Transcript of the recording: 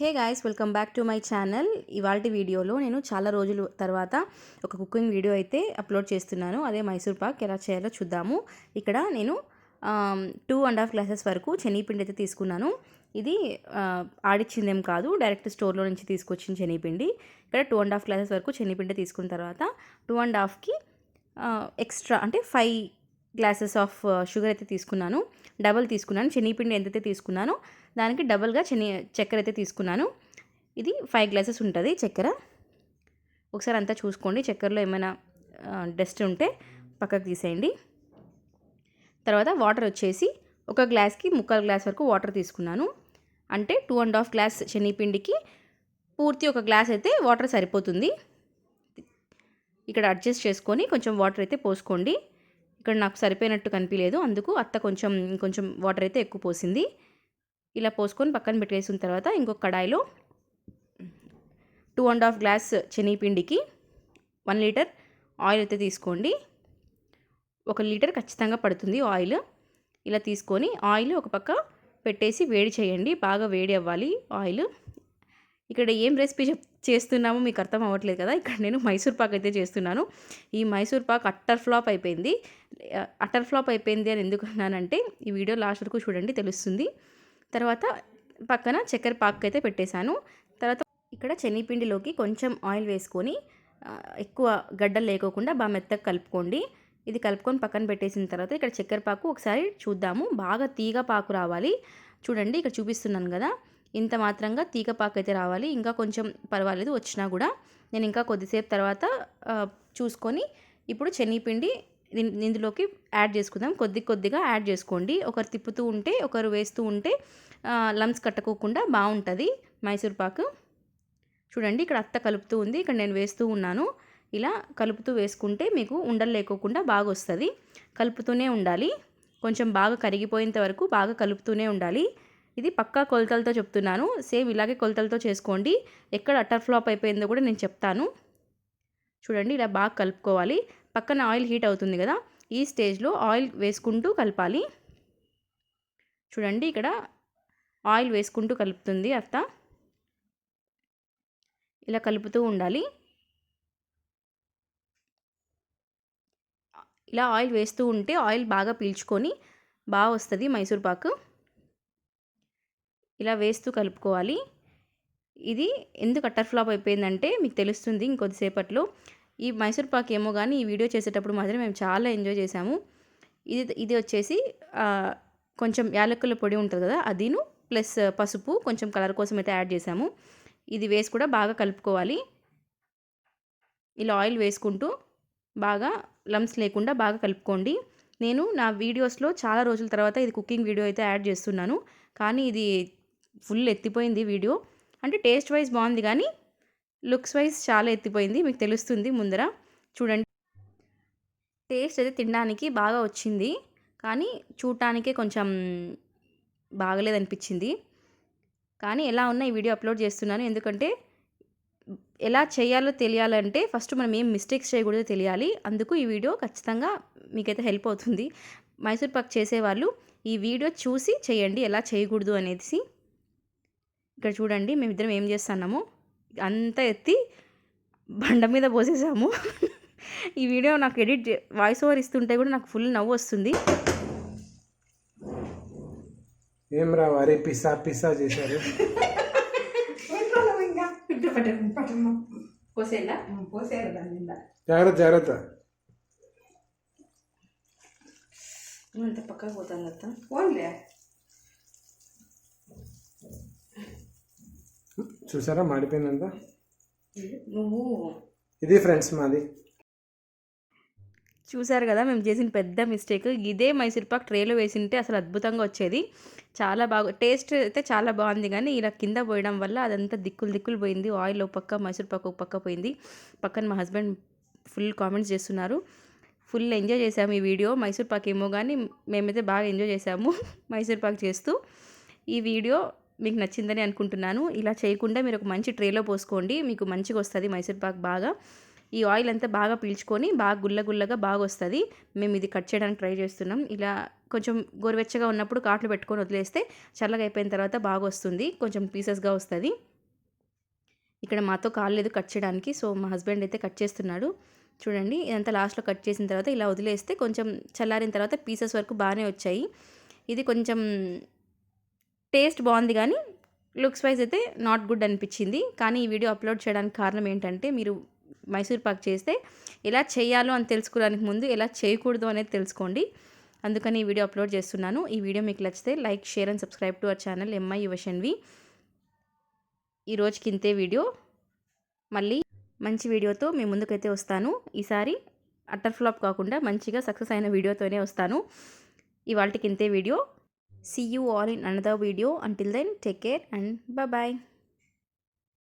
Hey guys welcome back to my channel. ఇవాళ వీడియోలో నేను చాలా రోజుల తర్వాత ఒక కుకింగ్ వీడియో అయితే అప్లోడ్ చేస్తున్నాను. అదే మైసూర్ పాక్. ఎలా చేయాలో చూద్దాము. ఇక్కడ నేను టూ అండ్ హాఫ్ గ్లాసెస్ వరకు శనగపిండి అయితే తీసుకున్నాను. ఇది ఆడిచ్చిందేం కాదు. డైరెక్ట్ స్టోర్లో నుంచి తీసుకొచ్చిన శనగపిండి. ఇక్కడ టూ అండ్ హాఫ్ గ్లాసెస్ వరకు శనగపిండి తీసుకున్న తర్వాత టూ అండ్ హాఫ్కి ఎక్స్ట్రా అంటే ఫైవ్ గ్లాసెస్ ఆఫ్ షుగర్ అయితే తీసుకున్నాను. డబల్ తీసుకున్నాను. శనగపిండి ఎంతైతే తీసుకున్నానో దానికి డబల్గా శని చక్కెర అయితే తీసుకున్నాను. ఇది ఫైవ్ గ్లాసెస్ ఉంటుంది చక్కెర. ఒకసారి అంతా చూసుకోండి. చక్కెరలో ఏమైనా డస్ట్ ఉంటే పక్కకు తీసేయండి. తర్వాత వాటర్ వచ్చేసి ఒక గ్లాస్కి ముక్కల గ్లాస్ వరకు వాటర్ తీసుకున్నాను. అంటే టూ అండ్ హాఫ్ గ్లాస్ శనగపిండికి పూర్తి ఒక గ్లాస్ అయితే వాటర్ సరిపోతుంది. ఇక్కడ అడ్జస్ట్ చేసుకొని కొంచెం వాటర్ అయితే పోసుకోండి. ఇక్కడ నాకు సరిపోయినట్టు కనిపించలేదు అందుకు అత్త కొంచెం కొంచెం వాటర్ అయితే ఎక్కువ పోసింది. ఇలా పోసుకొని పక్కన పెట్టేసిన తర్వాత ఇంకొక కడాయిలో టూ అండ్ హాఫ్ గ్లాస్ శనగపిండికి వన్ లీటర్ ఆయిల్ అయితే తీసుకోండి. ఒక లీటర్ ఖచ్చితంగా పడుతుంది ఆయిల్. ఇలా తీసుకొని ఆయిల్ ఒక పక్క పెట్టేసి వేడి చేయండి. బాగా వేడి అవ్వాలి ఆయిల్. ఇక్కడ ఏం రెసిపీ చేస్తున్నామో మీకు అర్థం అవ్వట్లేదు కదా. ఇక్కడ నేను మైసూర్ పాక్ అయితే చేస్తున్నాను. ఈ మైసూర్ పాక్ అట్టర్ ఫ్లాప్ అయిపోయింది. అట్టర్ ఫ్లాప్ అయిపోయింది అని ఎందుకు అన్నానంటే ఈ వీడియో లాస్ట్ వరకు చూడండి తెలుస్తుంది. తర్వాత పక్కన చక్కెర పాక్ అయితే పెట్టేశాను. తర్వాత ఇక్కడ శనగపిండిలోకి కొంచెం ఆయిల్ వేసుకొని ఎక్కువ గడ్డలు లేకోకుండా బాగా మెత్తగా కలుపుకోండి. ఇది కలుపుకొని పక్కన పెట్టేసిన తర్వాత ఇక్కడ చక్కెర పాకు ఒకసారి చూద్దాము. బాగా తీగ పాకు రావాలి. చూడండి ఇక్కడ చూపిస్తున్నాను కదా. ఇంత మాత్రంగా తీగ పాకు అయితే రావాలి. ఇంకా కొంచెం పర్వాలేదు వచ్చినా కూడా. నేను ఇంకా కొద్దిసేపు తర్వాత చూసుకొని ఇప్పుడు శనగపిండి ఇందులోకి యాడ్ చేసుకుందాం. కొద్ది కొద్దిగా యాడ్ చేసుకోండి. ఒకరు తిప్పుతూ ఉంటే ఒకరు వేస్తూ ఉంటే లమ్స్ కట్టుకోకుండా బాగుంటుంది మైసూర్ పాకు. చూడండి ఇక్కడ అత్త కలుపుతూ ఉంది. ఇక్కడ నేను వేస్తూ ఉన్నాను. ఇలా కలుపుతూ వేసుకుంటే మీకు ఉండలు లేకోకుండా బాగా వస్తుంది కలుపుతూనే ఉండాలి. కొంచెం బాగా కరిగిపోయేంత వరకు బాగా కలుపుతూనే ఉండాలి. ఇది పక్కా కొలతలతో చెప్తున్నాను. సేమ్ ఇలాగే కొలతలతో చేసుకోండి. ఎక్కడ అటర్ ఫ్లాప్ అయిపోయిందో కూడా నేను చెప్తాను. చూడండి ఇలా బాగా కలుపుకోవాలి. పక్కన ఆయిల్ హీట్ అవుతుంది కదా ఈ స్టేజ్లో ఆయిల్ వేసుకుంటూ కలపాలి. చూడండి ఇక్కడ ఆయిల్ వేసుకుంటూ కలుపుతుంది అత్త. ఇలా కలుపుతూ ఉండాలి. ఇలా ఆయిల్ వేస్తూ ఉంటే ఆయిల్ బాగా పీల్చుకొని బాగా వస్తుంది మైసూర్ పాకు. ఇలా వేస్తూ కలుపుకోవాలి. ఇది ఎందుకు అట్టర్ ఫ్లాప్ అయిపోయిందంటే మీకు తెలుస్తుంది ఇంకొద్దిసేపట్లో. ఈ మైసూర్ పాక్ ఏమో కానీ ఈ వీడియో చేసేటప్పుడు మాత్రం మేము చాలా ఎంజాయ్ చేసాము ఇది ఇది వచ్చేసి కొంచెం యాలకుల పొడి ఉంటుంది కదా అదిను ప్లస్ పసుపు కొంచెం కలర్ కోసం అయితే యాడ్ చేసాము ఇది వేసి కూడా బాగా కలుపుకోవాలి. ఇలా ఆయిల్ వేసుకుంటూ బాగా లమ్స్ లేకుండా బాగా కలుపుకోండి. నేను నా వీడియోస్లో చాలా రోజుల తర్వాత ఇది కుకింగ్ వీడియో అయితే యాడ్ చేస్తున్నాను. కానీ ఇది ఫుల్ ఎత్తిపోయింది వీడియో. అంటే టేస్ట్ వైజ్ బాగుంది కానీ లుక్స్ వైజ్ చాలా ఎత్తిపోయింది మీకు తెలుస్తుంది ముందర. చూడండి. టేస్ట్ అయితే తినడానికి బాగా వచ్చింది కానీ చూడటానికే కొంచెం బాగలేదనిపించింది. కానీ ఎలా ఉన్నా ఈ వీడియో అప్లోడ్ చేస్తున్నాను ఎందుకంటే ఎలా చేయాలో తెలియాలంటే ఫస్ట్ మనం ఏం మిస్టేక్స్ చేయకూడదో తెలియాలి. అందుకు ఈ వీడియో ఖచ్చితంగా మీకైతే హెల్ప్ అవుతుంది. మైసూర్ పాక్ చేసేవాళ్ళు ఈ వీడియో చూసి చేయండి ఎలా చేయకూడదు అనేసి. ఇక్కడ చూడండి మేమిద్దరం ఏం చేస్తున్నాము? అంతా ఎత్తి బండ మీద పోసేసాము. ఈ వీడియో నాకు ఎడిట్ వాయిస్ ఓవర్ ఇస్తుంటే కూడా నాకు ఫుల్ నవ్వు వస్తుంది. ఏం రా వారి పిస్సా పిస్సా చేశారు. జాగ్రత్త జాగ్రత్త. అంత పక్కకు పోతాను అత్త పోన్లే. చూసారా? మాడిపోయిందంత నువ్వు ఇది ఫ్రెండ్స్ మాది. చూసారు కదా మేము చేసిన పెద్ద మిస్టేక్. ఇదే మైసూర్ పాక్ ట్రేలో వేసింటే అసలు అద్భుతంగా వచ్చేది. చాలా బాగా టేస్ట్ అయితే చాలా బాగుంది కానీ ఇలా కింద పోయడం వల్ల అదంతా దిక్కులు దిక్కులు పోయింది. ఆయిల్ ఒక పక్క మైసూర్ పాక్ ఒక పక్క పోయింది. పక్కన మా హస్బెండ్ ఫుల్ కామెంట్స్ చేస్తున్నారు. ఫుల్ ఎంజాయ్ చేసాము ఈ వీడియో. మైసూర్ పాక్ ఏమో కానీ మేమైతే బాగా ఎంజాయ్ చేసాము మైసూర్ పాక్ చేస్తూ ఈ వీడియో మీకు నచ్చిందని అనుకుంటున్నాను. ఇలా చేయకుండా మీరు ఒక మంచి ట్రేలో పోసుకోండి. మీకు మంచిగా వస్తుంది మైసూర్ పాక్ బాగా. ఈ ఆయిల్ అంతా బాగా పీల్చుకొని బాగా గుల్ల గుల్లగా బాగా వస్తుంది. మేము ఇది కట్ చేయడానికి ట్రై చేస్తున్నాం. ఇలా కొంచెం గోరువెచ్చగా ఉన్నప్పుడు కాట్లు పెట్టుకొని వదిలేస్తే చల్లగా అయిపోయిన తర్వాత బాగా వస్తుంది. కొంచెం పీసెస్గా వస్తుంది. ఇక్కడ మాతో కాలేదు కట్ చేయడానికి. సో మా హస్బెండ్ అయితే కట్ చేస్తున్నాడు. చూడండి ఇదంతా లాస్ట్లో కట్ చేసిన తర్వాత ఇలా వదిలేస్తే కొంచెం చల్లారిన తర్వాత పీసెస్ వరకు బాగానే వచ్చాయి. ఇది కొంచెం టేస్ట్ బాగుంది కానీ లుక్స్ వైజ్ అయితే నాట్ గుడ్ అనిపించింది. కానీ ఈ వీడియో అప్లోడ్ చేయడానికి కారణం ఏంటంటే మీరు మైసూర్ పాక్ చేస్తే ఎలా చేయాలో అని తెలుసుకోవడానికి ముందు ఎలా చేయకూడదు అనేది తెలుసుకోండి. అందుకని ఈ వీడియో అప్లోడ్ చేస్తున్నాను. ఈ వీడియో మీకు నచ్చితే like share and subscribe to our channel MI Yuvashanvi ఈ రోజుకి ఇంతే వీడియో. మళ్ళీ మంచి వీడియోతో మీ ముందుకైతే వస్తాను. ఈసారి అట్టర్ ఫ్లాప్ కాకుండా మంచిగా సక్సెస్ అయిన వీడియోతోనే వస్తాను. ఇవాళకి ఇంతే video. See you all in another video. Until then, take care and bye bye.